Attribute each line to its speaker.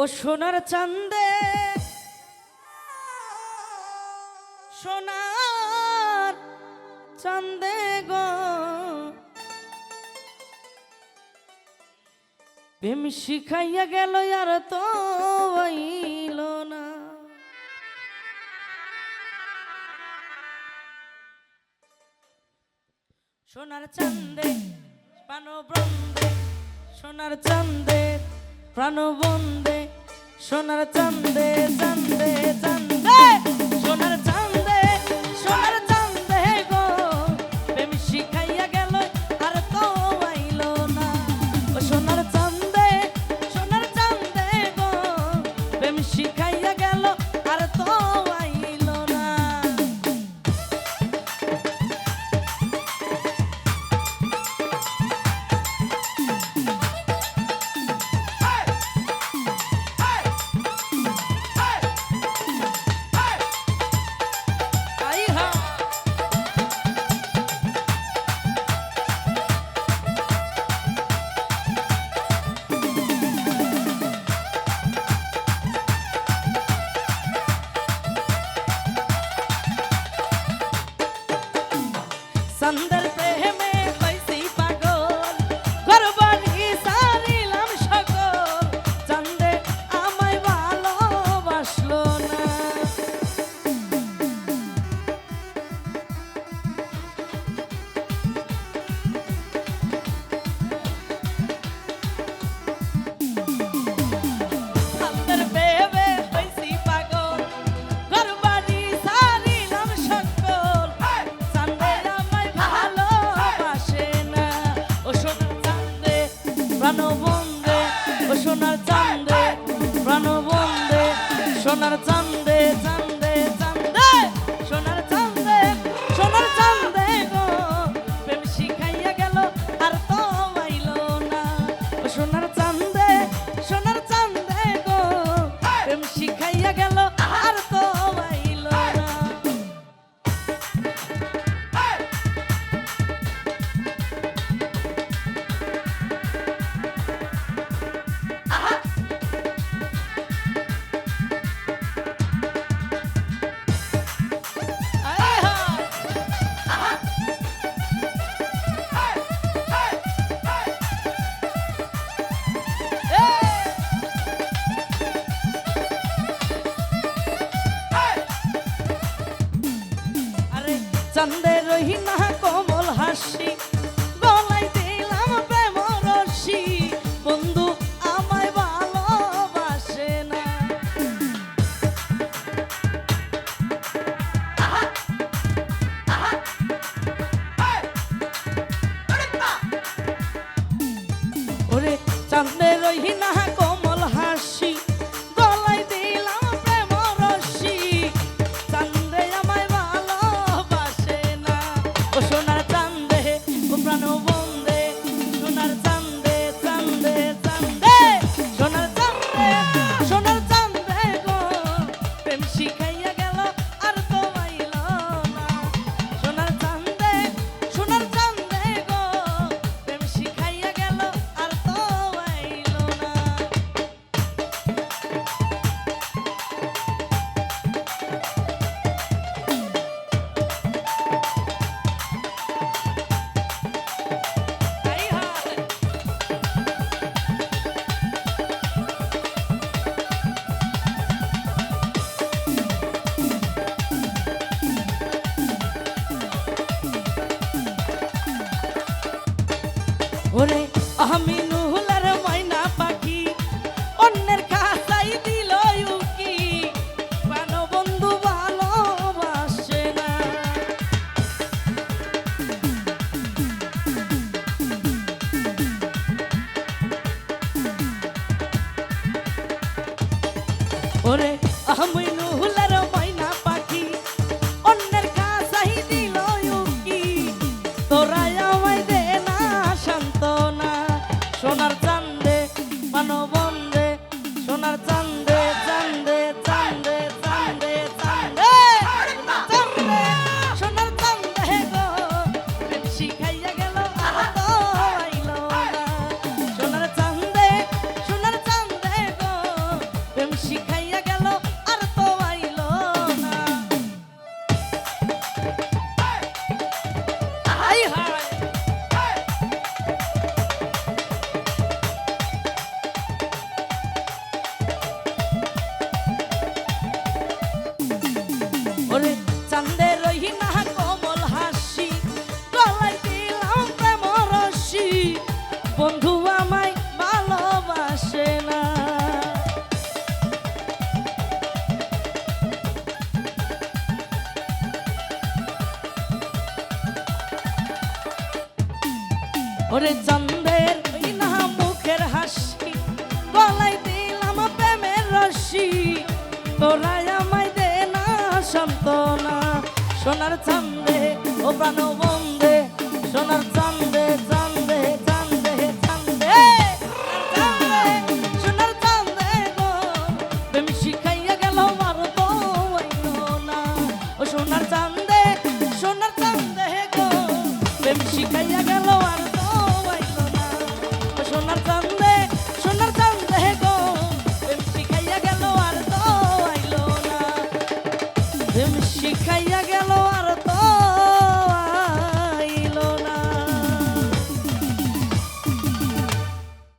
Speaker 1: ও সোনার চান্দে সোনার চান্দে গো। প্রেম শিখাইয়া গেল আর তো হইল না। সোনার চান্দে প্রাণবন্দে সোনার চান্দে প্রাণবন্দে সোনার চন্দে চন্দে চন্দে। সোনার চন্দে সোনার সোনার চান্দে, প্রাণবন্দে, সোনার চান্দে চান্দে চান্দে, সোনার চান্দে সোনার চান্দে গো। প্রেম শিখাইয়া গেল আর তো আইলো না। সোনার চন্দ্রের রহি না কোমল হাসি। ওরে আমি ওরে চন্দের কিনা মুখের হাসি গলাই দিলাম প্রেমের রশি। তোরাই আমায় দে না সান্ত্বনা সোনার চান্দে, ও প্রাণ বন্দে সোনার চান্দে।